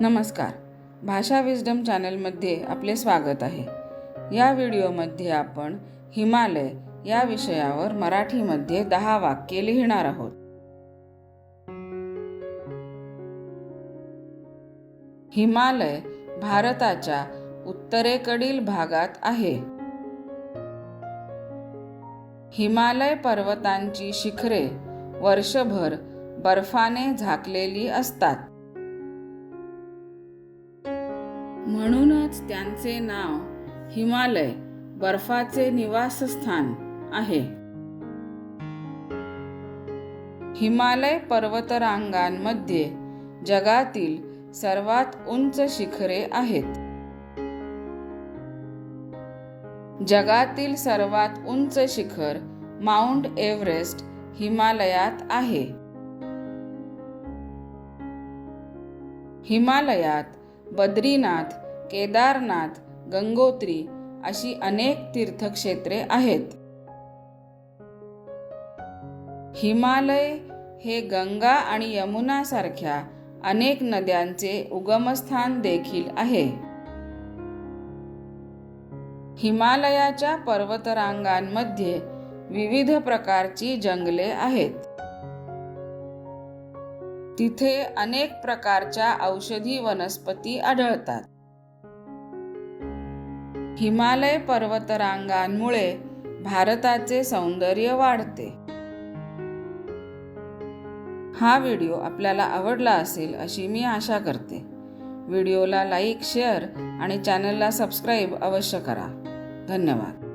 नमस्कार. भाषा विजडम चॅनलमध्ये आपले स्वागत आहे. या व्हिडिओमध्ये आपण हिमालय या विषयावर मराठीमध्ये दहा वाक्ये लिहिणार आहोत. हिमालय भारताच्या उत्तरेकडील भागात आहे. हिमालय पर्वतांची शिखरे वर्षभर बर्फाने झाकलेली असतात. म्हणूनच त्यांचे नाव हिमालय बर्फाचे निवासस्थान आहे. हिमालय पर्वतरांगांमध्ये जगातील सर्वात उंच शिखरे आहेत. जगातील सर्वात उंच शिखर माउंट एव्हरेस्ट हिमालयात आहे. हिमालयात बद्रीनाथ केदारनाथ गंगोत्री अशी अनेक तीर्थक्षेत्रे आहेत. हिमालय हे गंगा आणि यमुना सारख्या अनेक नद्यांचे उगमस्थान देखील आहे. हिमालयाच्या पर्वतरांगांमध्ये विविध प्रकारची जंगले आहेत. तिथे अनेक प्रकारच्या औषधी वनस्पती आढळतात. हिमालय पर्वतरांगांमुळे भारताचे सौंदर्य वाढते. हा व्हिडिओ आपल्याला आवडला असेल अशी मी आशा करते. व्हिडिओला लाईक शेअर आणि चॅनलला सबस्क्राईब अवश्य करा. धन्यवाद.